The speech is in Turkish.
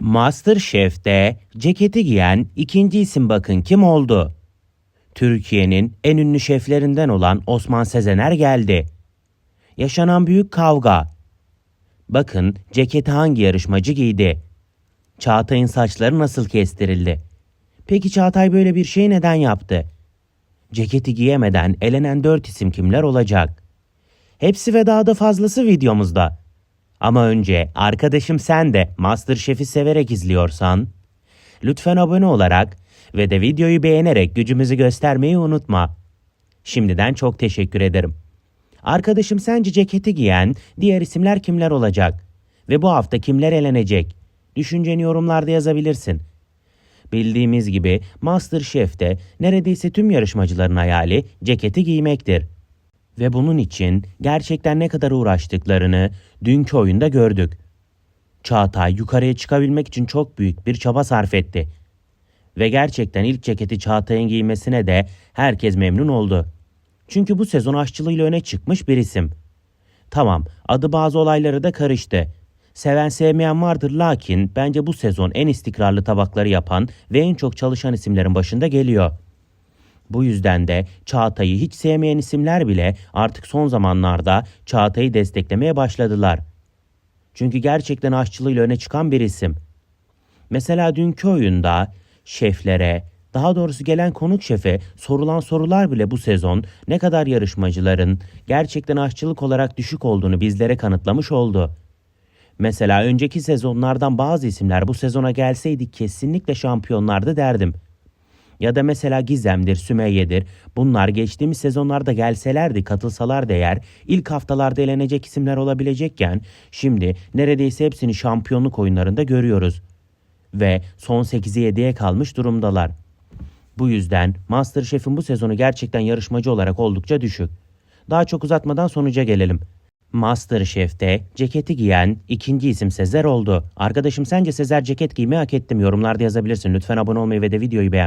Masterchef'te ceketi giyen ikinci isim bakın kim oldu? Türkiye'nin en ünlü şeflerinden olan Osman Sezener geldi. Yaşanan büyük kavga. Bakın ceketi hangi yarışmacı giydi? Çağatay'ın saçları nasıl kestirildi? Peki Çağatay böyle bir şey neden yaptı? Ceketi giyemeden elenen dört isim kimler olacak? Hepsi ve daha da fazlası videomuzda. Ama önce arkadaşım sen de Masterchef'i severek izliyorsan lütfen abone olarak ve de videoyu beğenerek gücümüzü göstermeyi unutma. Şimdiden çok teşekkür ederim. Arkadaşım sence ceketi giyen diğer isimler kimler olacak? Ve bu hafta kimler elenecek? Düşünceni yorumlarda yazabilirsin. Bildiğimiz gibi Masterchef'te neredeyse tüm yarışmacıların hayali ceketi giymektir. Ve bunun için gerçekten ne kadar uğraştıklarını dünkü oyunda gördük. Çağatay yukarıya çıkabilmek için çok büyük bir çaba sarf etti. Ve gerçekten ilk ceketi Çağatay'ın giymesine de herkes memnun oldu. Çünkü bu sezon aşçılığıyla öne çıkmış bir isim. Tamam, adı bazı olayları da karıştı. Seven sevmeyen vardır lakin bence bu sezon en istikrarlı tabakları yapan ve en çok çalışan isimlerin başında geliyor. Bu yüzden de Çağatay'ı hiç sevmeyen isimler bile artık son zamanlarda Çağatay'ı desteklemeye başladılar. Çünkü gerçekten aşçılığıyla öne çıkan bir isim. Mesela dünkü oyunda şeflere, daha doğrusu gelen konuk şefe sorulan sorular bile bu sezon ne kadar yarışmacıların gerçekten aşçılık olarak düşük olduğunu bizlere kanıtlamış oldu. Mesela önceki sezonlardan bazı isimler bu sezona gelseydi kesinlikle şampiyonlardı derdim. Ya da mesela Gizem'dir, Sümeyye'dir. Bunlar geçtiğimiz sezonlarda gelselerdi, katılsalar eğer ilk haftalarda elenecek isimler olabilecekken şimdi neredeyse hepsini şampiyonluk oyunlarında görüyoruz. Ve son 8'e 7'ye kalmış durumdalar. Bu yüzden Masterchef'in bu sezonu gerçekten yarışmacı olarak oldukça düşük. Daha çok uzatmadan sonuca gelelim. Masterchef'te ceketi giyen ikinci isim Sezer oldu. Arkadaşım sence Sezer ceket giymeyi hak etti mi? Yorumlarda yazabilirsin. Lütfen abone olmayı ve de videoyu beğen.